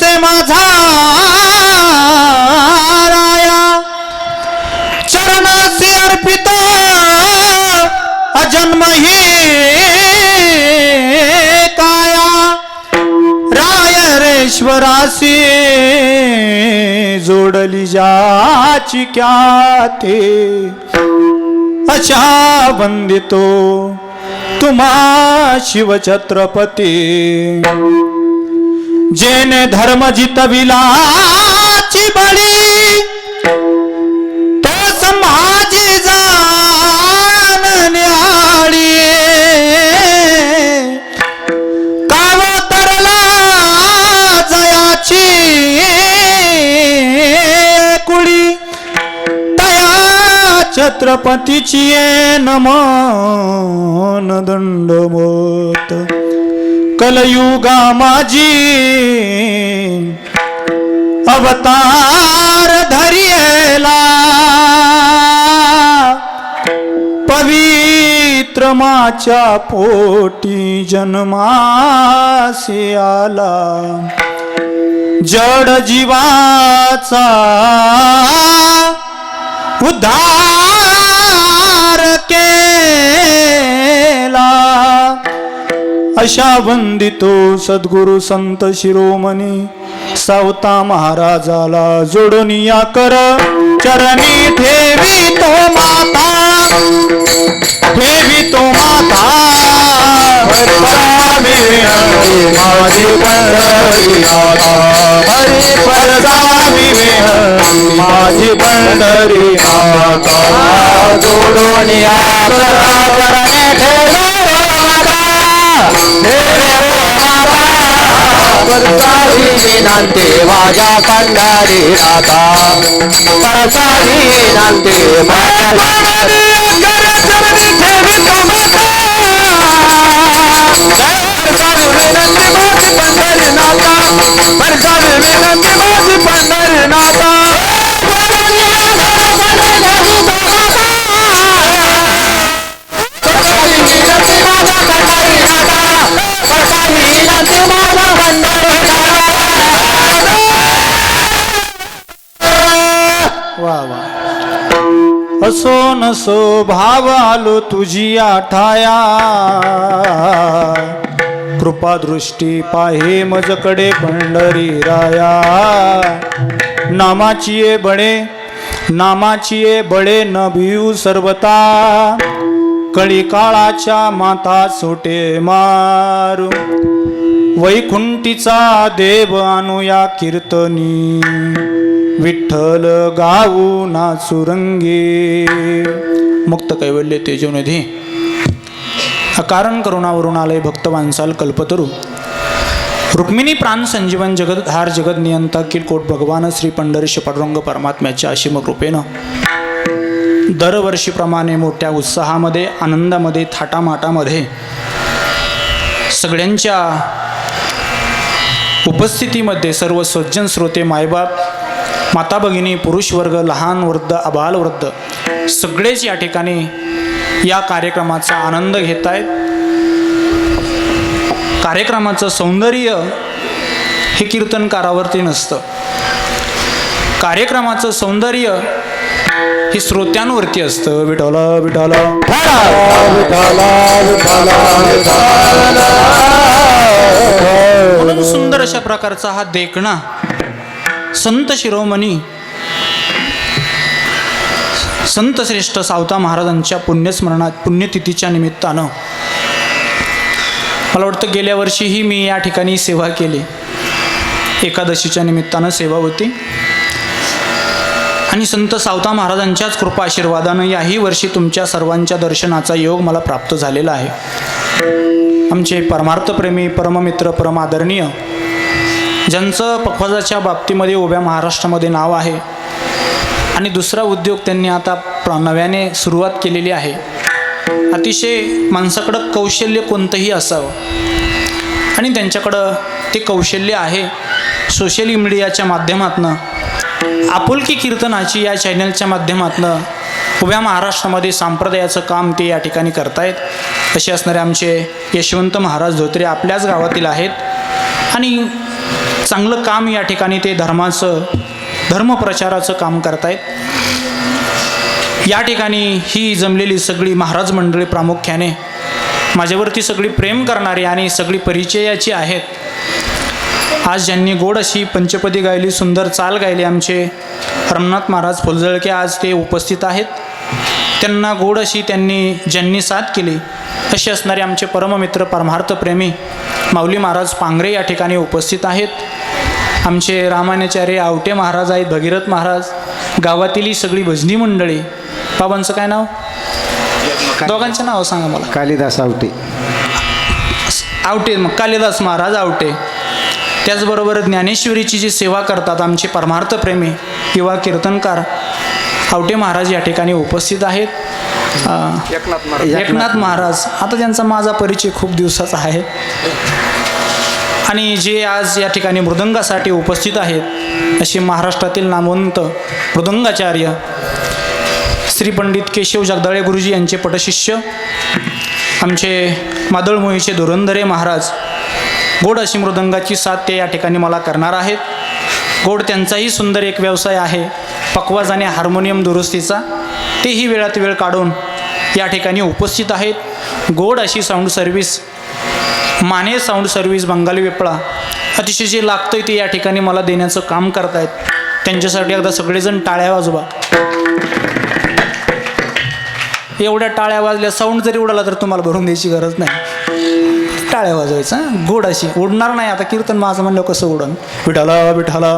असे माझा राया। चरणासी अर्पित अजन्म ही काया। राय रेश्वरासी जोडली जाची क्या ते अशा वंदितो तुम्हा शिवछत्रपती। जेने धर्म जितविलाची बळी तो संभाजी जाण न्याळी काव तरला जयाची कुळी तया छत्रपतीची नमन दंडमोत कलयुगा माझी अवतार धरियला. पवित्र माच्या पोटी जन्मासी आला. जड जीवाचा उद्धार केला. अशा वंदितो सद्गुरु संत शिरोमणी सावता महाराजाला जोडून या कर. चरणी ठेवी तो माता. ठेवी तो माता. माझी हरी विहंती माझी पंढरी माता. जोडून या चरणे नांदे माझ्या पंढरी माता परसामी विनंती माझ्या वा वा. असो नसो भाव आलो तुझी आठाया. कृपा दृष्टी पाहे मजकडे पंढरी राया. नामाची बड़े बळे नामाची ये बळे न भिऊ सर्वता. कळी काळाच्या माता सोटे मारू. वैकुंठीचा देव अनुया कीर्तनी. विठ्ठल गाऊ नाचुरंगी मुक्त कैवल्य तेजोनिधी. अकारण करुणावरून आलय भक्तवांसाल कल्पतरू. रुक्मिणी प्राण संजीवन जगत हार जगत नियंता किरकोट भगवान श्री पंढरीश पांडुरंग परमात्म्याच्या अशीम कृपेनं. दरवर्षीप्रमाणे मोठ्या उत्साहामध्ये आनंदामध्ये थाटामाटामध्ये सगळ्यांच्या उपस्थितीमध्ये सर्व सज्जन श्रोते मायबाप माता भगिनी पुरुष वर्ग लहान वृद्ध अबाल वृद्ध सगळेच या ठिकाणी या कार्यक्रमाचा आनंद घेत आहेत. कार्यक्रमाचं सौंदर्य हे कीर्तनकारावरती नसतं. कार्यक्रमाचं सौंदर्य हे श्रोत्यांवरती असतं. विठोला विठोला म्हणून सुंदर अशा प्रकारचा हा देखणा संत शिरोमणी संत श्रेष्ठ सावता महाराजांच्या पुण्यस्मरणात पुण्यतिथीच्या निमित्तानं मला वाटतं गेल्या वर्षीही मी या ठिकाणी सेवा केली. एकादशीच्या निमित्तानं सेवा होती. आणि संत सावता महाराजांच्याच कृपा आशीर्वादानं याही वर्षी तुमच्या सर्वांच्या दर्शनाचा योग मला प्राप्त झालेला आहे. आमचे परमार्थप्रेमी परममित्र परमादरणीय ज्यांचं पखवाजाच्या बाबतीमध्ये उभ्या महाराष्ट्रामध्ये नाव आहे. आणि दुसरा उद्योग त्यांनी आता प्र नव्याने सुरुवात केलेली आहे. अतिशय माणसाकडं कौशल्य कोणतंही असावं. आणि त्यांच्याकडं ते कौशल्य आहे सोशल मीडियाच्या माध्यमातनं आपुलकी कीर्तनाची या चॅनलच्या माध्यमातनं उभ्या महाराष्ट्रामध्ये सांप्रदायाचं काम ते या ठिकाणी करतायत. असे असणारे आमचे यशवंत महाराज धोत्रे आपल्याच गावातील आहेत. आणि चांगलं काम या ठिकाणी ते धर्माचं धर्मप्रचाराचं काम करतायत. या ठिकाणी ही जमलेली सगळी महाराज मंडळी प्रामुख्याने माझ्यावरती सगळी प्रेम करणारी आणि सगळी परिचयाची आहेत. आज ज्यांनी गोड अशी पंचपदी गायली सुंदर चाल गायली आमचे रमनाथ महाराज फुलझळके आज ते उपस्थित आहेत. त्यांना गोड अशी त्यांनी ज्यांनी साथ केली असे असणारे आमचे परममित्र परमार्थप्रेमी माऊली महाराज पांगरे या ठिकाणी उपस्थित आहेत. आमचे रामान्याचार्य आवटे महाराज आहेत भगीरथ महाराज गावातील ही सगळी भजनी मंडळी. बाबांचं काय नाव? दोघांचे नाव सांगा मला. कालिदास आवटे. आवटे मग कालिदास महाराज आवटे. त्याचबरोबर ज्ञानेश्वरीची जी सेवा करतात आमचे परमार्थप्रेमी किंवा कीर्तनकार आवटे महाराज या ठिकाणी उपस्थित आहेत. एकनाथ महाराज. आता त्यांचा माझा परिचय खूप दिवसाचा आहे. आणि जे आज या ठिकाणी मृदंगासाठी उपस्थित आहेत असे महाराष्ट्रातील नामवंत मृदंगाचार्य श्री पंडित केशव जगदाळे गुरुजी यांचे पटशिष्य आमचे मादळमोहीचे धुरंधरे महाराज गोड अशी मृदंगाची साथ ते या ठिकाणी मला करणार आहेत. गोड त्यांचाही सुंदर एक व्यवसाय आहे पकवाज आणि हार्मोनियम दुरुस्तीचा. तेही वेळात वेळ काढून या ठिकाणी उपस्थित आहेत. गोड अशी sound service Mane sound service Bengali वेपळा अतिशय जे लागतंय ते या ठिकाणी मला देण्याचं काम करतायत. त्यांच्यासाठी एकदा सगळेजण टाळ्या वाजवा. एवढ्या टाळ्या वाजल्या साऊंड जरी उडाला तर तुम्हाला भरून द्यायची गरज नाही. टाळ्या वाजवायचा? गोड अशी. उडणार नाही आता कीर्तन माझं म्हणलं कसं उडन? विठाला विठाला.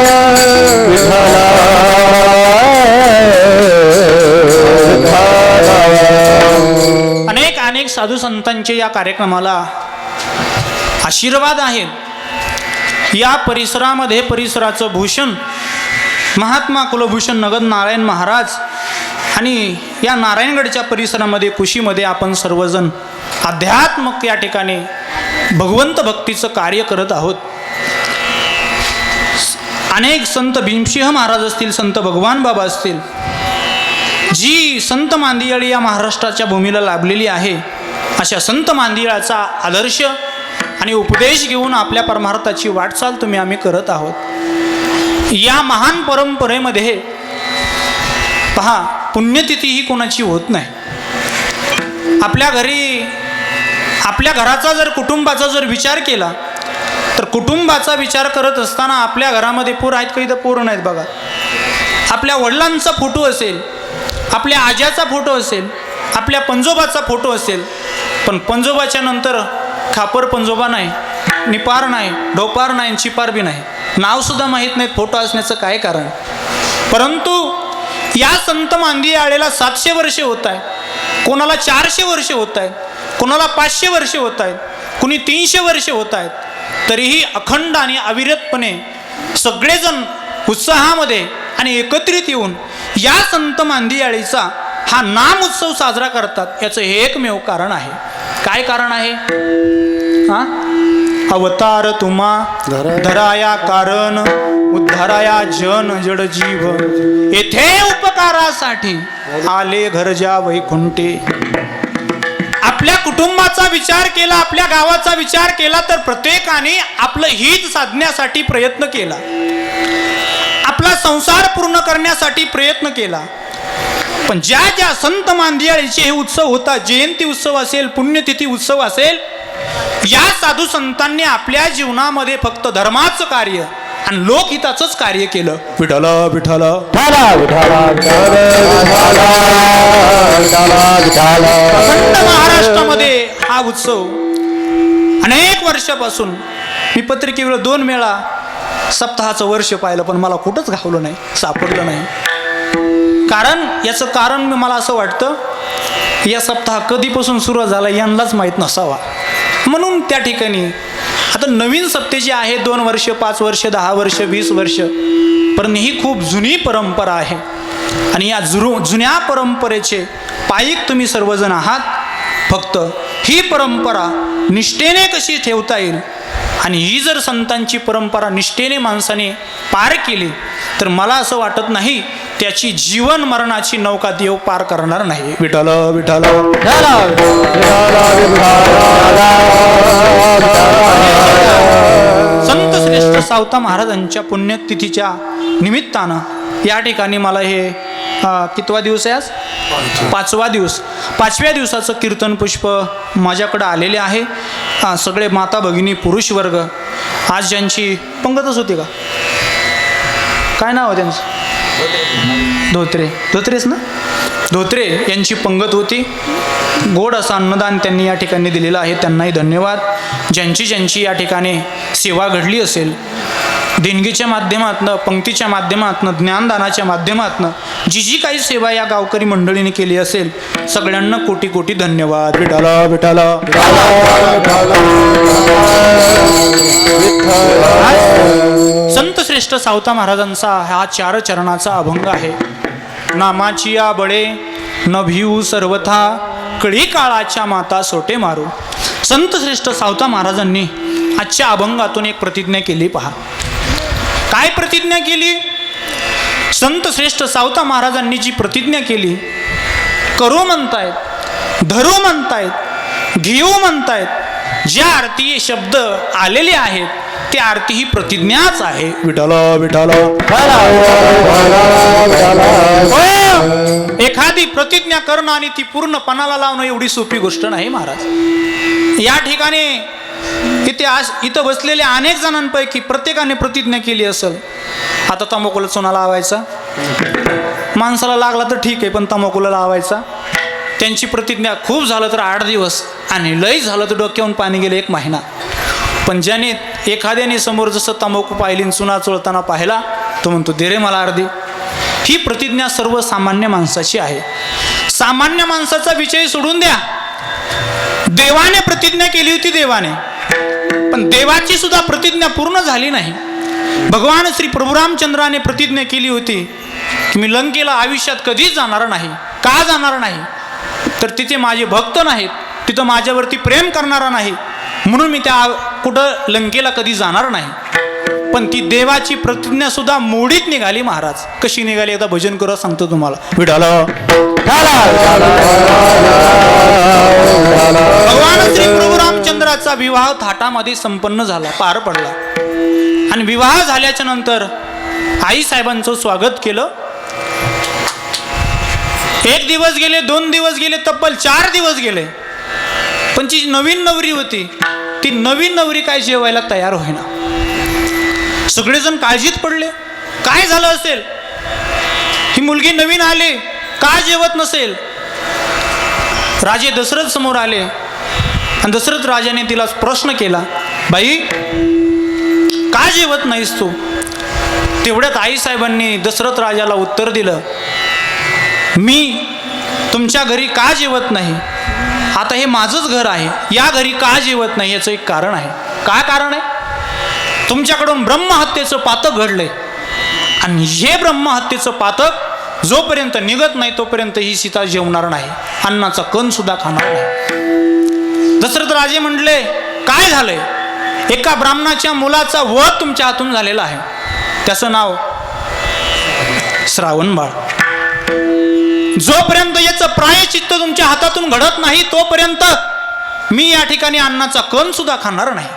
अनेक साधू संतांचे या कार्यक्रमाला आशीर्वाद आहेत या परिसरामध्ये परिसराचं भूषण महात्मा कुलभूषण नगद नारायण महाराज आणि या नारायणगडच्या परिसरामध्ये कुशीमध्ये आपण सर्वजण अध्यात्मक या ठिकाणी भगवंत भक्तीचं कार्य करत आहोत. अनेक संत भीमसिंह महाराज असतील संत भगवान बाबा असतील जी संत मांदियाळी या महाराष्ट्राच्या भूमीला लाभलेली आहे. अशा संत मांदिराचा आदर्श आणि उपदेश घेऊन आपल्या परमार्थाची वाटचाल तुम्ही आम्ही करत आहोत. या महान परंपरेमध्ये पहा पुण्यतिथी ही कोणाची होत नाही. आपल्या घरी आपल्या घराचा जर कुटुंबाचा जर विचार केला तर कुटुंबाचा विचार करत असताना आपल्या घरामध्ये पोर आहेत काही तर पोरं नाहीत बघा. आपल्या वडिलांचा फोटो असेल आपल्या आज्याचा फोटो असेल आपल्या पंजोबाचा फोटो असेल पण पंजोबाच्या नंतर खापर पंजोबा नाही निपार नाही ढोपार नाही चिपार बी नाही. नावसुद्धा माहीत नाहीत फोटो असण्याचं काय कारण? परंतु या संत मांदी आळेला सातशे वर्षे होत आहे कोणाला चारशे वर्षे होत आहेत कोणाला पाचशे वर्षे होत आहेत कुणी तीनशे वर्षे होत आहेत. तरीही अखंड आणि अविरतपणे सगळेजण उत्साहामध्ये आणि एकत्रित येऊन या संत मांदियाळीचा हा नाम उत्सव साजरा करतात याचं हे एकमेव कारण आहे. काय कारण आहे? हा? अवतार तुम्हा धराया कारण उद्धाराया जन जड जीव. येथे उपकारासाठी आले घरजा वैकुंठे. आपल्या कुटुंबाचा विचार केला आपल्या गावाचा विचार केला तर प्रत्येकाने आपलं हित साधण्यासाठी प्रयत्न केला. आपला संसार पूर्ण करण्यासाठी प्रयत्न केला. पण ज्या ज्या संत मांदियाळीचे हे उत्सव होता जयंती उत्सव असेल पुण्यतिथी उत्सव असेल या साधू संतांनी आपल्या जीवनामध्ये फक्त धर्माचं कार्य आणि लोकहिताचंच कार्य केलं. विठाला विठाला अखंड महाराष्ट्रामध्ये हा उत्सव. अनेक वर्षापासून मी पत्रिकेवर दोन वेळा सप्ताहाचं वर्ष पाहिलं पण मला कुठंच घावलं नाही सापडलं नाही. कारण याचं कारण मला असं वाटतं या सप्ताह कधीपासून सुरू झाला यांनाच माहीत नसावा. म्हणून त्या ठिकाणी आता नवीन सप्ते जे आहे दोन वर्ष पाच वर्ष दहा वर्ष वीस वर्ष पण ही खूप जुनी परंपरा आहे. आणि या जुरू जुन्या परंपरेचे पायिक तुम्ही सर्वजण आहात. फक्त ही परंपरा निष्ठेने कशी ठेवता येईल? आणि ही जर संतांची परंपरा निष्ठेने माणसाने पार केली तर मला असं वाटत नाही त्याची जीवन मरणाची नौका देव पार करणार नाही. विठल विठल संत श्रेष्ठ सावता महाराजांच्या पुण्यतिथीच्या निमित्तानं या ठिकाणी मला हे कितवा दिवस आहे आज? पाचवा दिवस. पाचव्या दिवसाचं कीर्तन पुष्प माझ्याकडं आलेले आहे. सगळे माता भगिनी पुरुष वर्ग. आज ज्यांची पंगतच होती का? काय नाव आहे त्यांचं? धोत्रे. धोत्रेच ना? धोत्रे यांची पंगत होती. गोड असं अन्नदान त्यांनी या ठिकाणी दिलेलं आहे. त्यांनाही धन्यवाद. ज्यांची ज्यांची या ठिकाणी सेवा घडली असेल देणगीच्या माध्यमातनं पंक्तीच्या माध्यमातनं ज्ञानदानाच्या माध्यमातनं जी जी काही सेवा या गावकरी मंडळीने केली असेल सगळ्यांना कोटी कोटी धन्यवाद. विठाला विठाला श्रेष्ठ सावता महाराजांचा हा चार चरणाचा अभंग आहे. नामाची या बळे न भिऊ सर्वथा कळी काळाच्या माता सोटे मारू. संत श्रेष्ठ सावता महाराजांनी आजच्या अभंगातून एक प्रतिज्ञा केली पहा. काय प्रतिज्ञा केली? संत श्रेष्ठ सावता महाराजांनी जी प्रतिज्ञा केली करू म्हणतायत धरू म्हणतायत घेऊ म्हणतायत ज्या आरती शब्द आलेले आहेत ते आरती ही प्रतिज्ञाच आहे. विठाल विठाल एखादी प्रतिज्ञा करणं आणि ती पूर्ण पणाला लावणं एवढी सोपी गोष्ट नाही महाराज. या ठिकाणी इथे आज इथं बसलेल्या अनेक जणांपैकी प्रत्येकाने प्रतिज्ञा केली असेल. आता तंबाखूला चुना लावायचा. माणसाला लागला तर ठीक आहे पण तंबाखूला लावायचा. त्यांची प्रतिज्ञा खूप झालं तर आठ दिवस आणि लई झालं तर डोक्यावरून पाणी गेलं एक महिना. पण ज्याने एखाद्याने समोर जसं तंबाखू पाहिली चुना चोळताना पाहिला तो म्हणतो दे रे मला अर्धी. ही प्रतिज्ञा सर्वसामान्य माणसाची आहे. सामान्य माणसाचा विषय सोडून द्या. देवाने प्रतिज्ञा केली होती देवाने. पण देवाची सुद्धा प्रतिज्ञा पूर्ण झाली नाही. भगवान श्री प्रभुरामचंद्राने प्रतिज्ञा केली होती की मी लंकेला आयुष्यात कधीच जाणार नाही. का जाणार नाही? तर तिथे माझे भक्त नाहीत. तिथं माझ्यावरती प्रेम करणारा नाही. म्हणून मी त्या कुठं लंकेला कधी जाणार नाही. पण ती देवाची प्रतिज्ञा सुद्धा मोडीत निघाली महाराज. कशी निघाली? आता भजन करत सांगतो तुम्हाला. विडाला भगवान श्री प्रभू रामचंद्राचा विवाह थाटामध्ये संपन्न झाला पार पडला. आणि विवाह झाल्याच्यानंतर आई साहेबांचं स्वागत केलं. एक दिवस गेले दोन दिवस गेले तब्बल चार दिवस गेले. पण जी नवीन नवरी होती ती नवीन नवरी काय जेवायला तयार होईना. सगळेजण काळजीत पडले. काय झालं असेल? ही मुलगी नवीन आली का जेवत नसेल? राजे दशरथ समोर आले. आणि दशरथ राजाने तिला प्रश्न केला बाई का जेवत नाहीस तू? तेवढ्यात आईसाहेबांनी दशरथ राजाला उत्तर दिलं मी तुमच्या घरी का जेवत नाही? आता हे माझंच घर आहे. या घरी का जेवत नाही याचं एक कारण आहे. काय कारण आहे? तुमच्याकडून ब्रह्महत्येचं पातक घडलंय. आणि हे ब्रह्महत्येचं पातक जोपर्यंत निघत नाही तोपर्यंत ही सीता जेवणार नाही. अन्नाचा कण सुद्धा खाणार नाही. दशरथ राजे म्हटले काय झालंय? एका ब्राह्मणाच्या मुलाचा वध तुमच्या हातून झालेला आहे. त्याचं नाव श्रावण बाळ. जोपर्यंत याचं प्रायचित्त तुमच्या हातातून घडत नाही तोपर्यंत मी या ठिकाणी अन्नाचा कण सुद्धा खाणार नाही.